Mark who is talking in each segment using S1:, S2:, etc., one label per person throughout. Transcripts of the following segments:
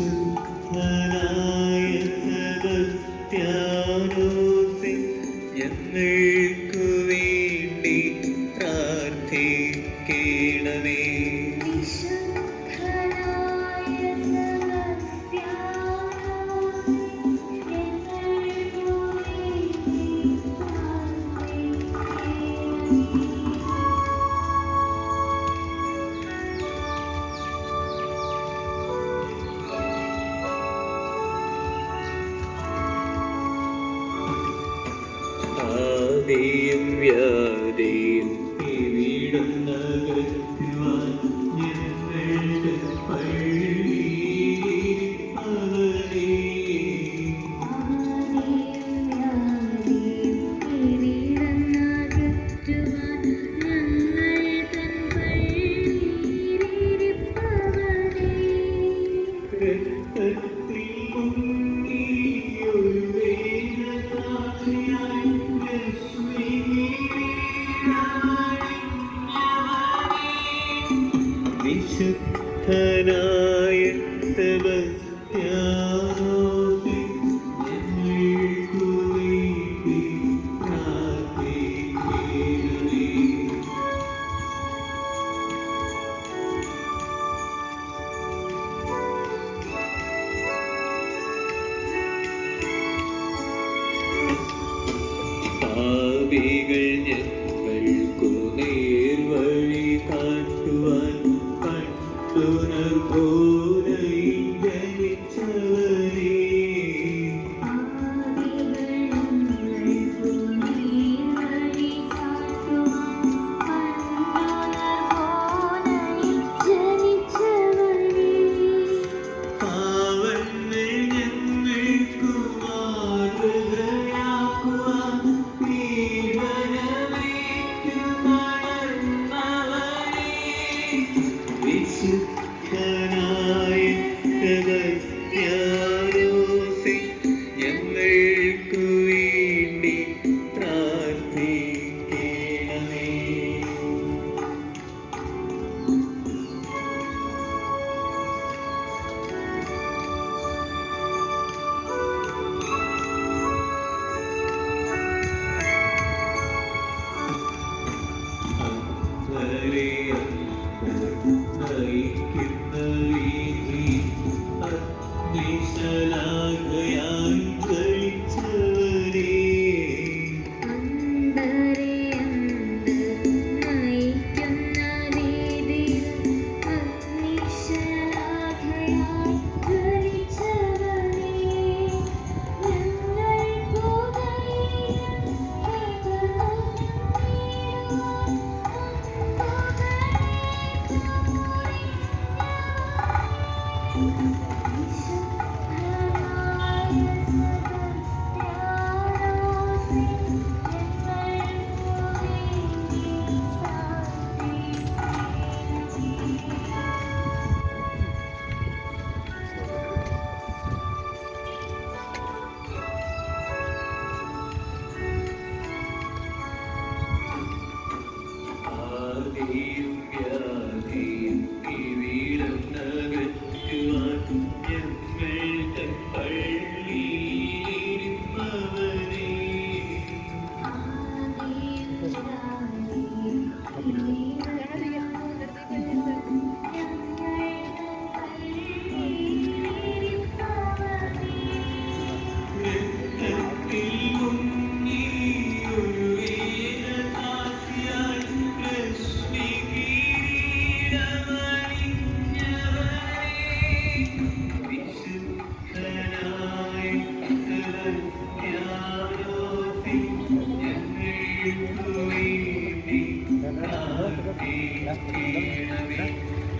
S1: to when I
S2: you.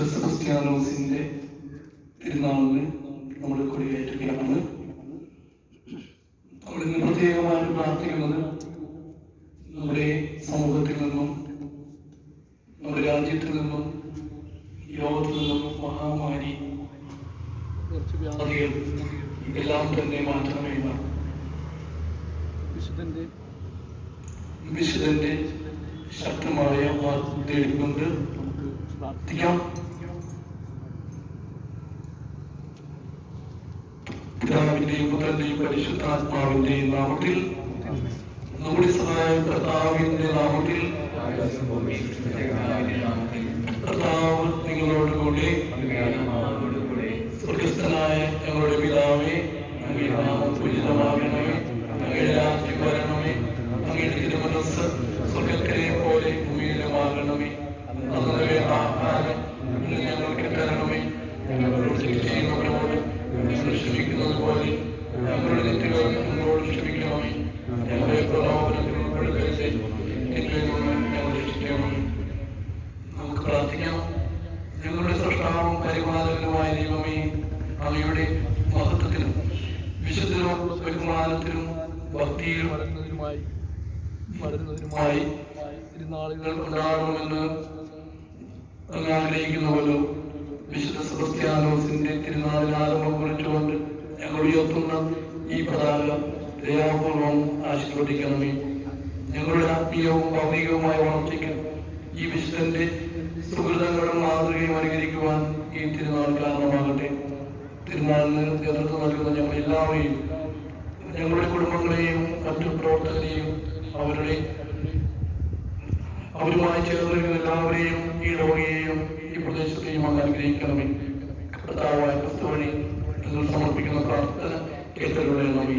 S2: വിശുദ്ധ സെബസ്ത്യാനോസിന്റെ തിരുനാളിന് നമ്മൾ കൊടിയേറ്റുകയാണ്. നമ്മൾ ഇന്ന് പ്രത്യേകമായിട്ട് പ്രാർത്ഥിക്കുന്നത് നമ്മുടെ സമൂഹത്തിൽ നിന്നും നമ്മുടെ രാജ്യത്തിൽ നിന്നും ലോകത്തിൽ നിന്നും മഹാമാരി എല്ലാം തന്നെ മാറ്റണമേ
S3: വിശുദ്ധന്റെ
S2: വിശുദ്ധന്റെ ശക്തമായ വാർത്തയെടുക്കൊണ്ട്
S3: നമുക്ക് പ്രാർത്ഥിക്കാം.
S2: പരിശുദ്ധാത്മാവിന്റെ പരിശുദ്ധാത്മാവിന്റെയും നാമത്തിൽ നമ്മുടെ സഹായ കർത്താവിന്റെ നാമത്തിൽ കർത്താവ് നിങ്ങളോട് കൂടി സ്വർഗസ്ഥനായ ഞങ്ങളുടെ പിതാവേ പൂജിതമാകണമേ
S3: വളരുന്നതിനുമായി
S2: മായി
S3: തിരുനാളുകൾ
S2: ഉണ്ടാകണമെന്ന് ആഗ്രഹിക്കുന്നുവല്ലോ. വിശുദ്ധ സെബസ്ത്യാനോസിന്റെ തിരുനാളിന് ആരംഭം കുറിച്ചുകൊണ്ട് ഞങ്ങൾ ഉയർത്തുന്ന ഈ പതാക ദയാപൂർവം ആശീർവദിക്കണമേ. ഞങ്ങളുടെ ആത്മീയവും ഭൗതികവുമായ വളർച്ചയ്ക്ക് ഈ വിശുദ്ധന്റെ സുഹൃതങ്ങളും മാതൃകയും അനുകരിക്കുവാൻ ഈ തിരുനാൾ കാരണമാകട്ടെ. തിരുനാളിന് നേതൃത്വം നൽകുന്ന ഞങ്ങൾ എല്ലാവരെയും ഞങ്ങളുടെ കുടുംബങ്ങളെയും മറ്റു പ്രവർത്തകരെയും അവരുടെ അവരുമായി ചേർന്നിരിക്കുന്ന എല്ലാവരെയും ഈ ലോകയെയും ഈ പ്രദേശത്തെയും അങ്ങ് അനുഗ്രഹിക്കണമേ. കർത്താവായ ക്രിസ്തു വഴി സമർപ്പിക്കുന്ന പ്രാർത്ഥന കേട്ടരുടെ നമേ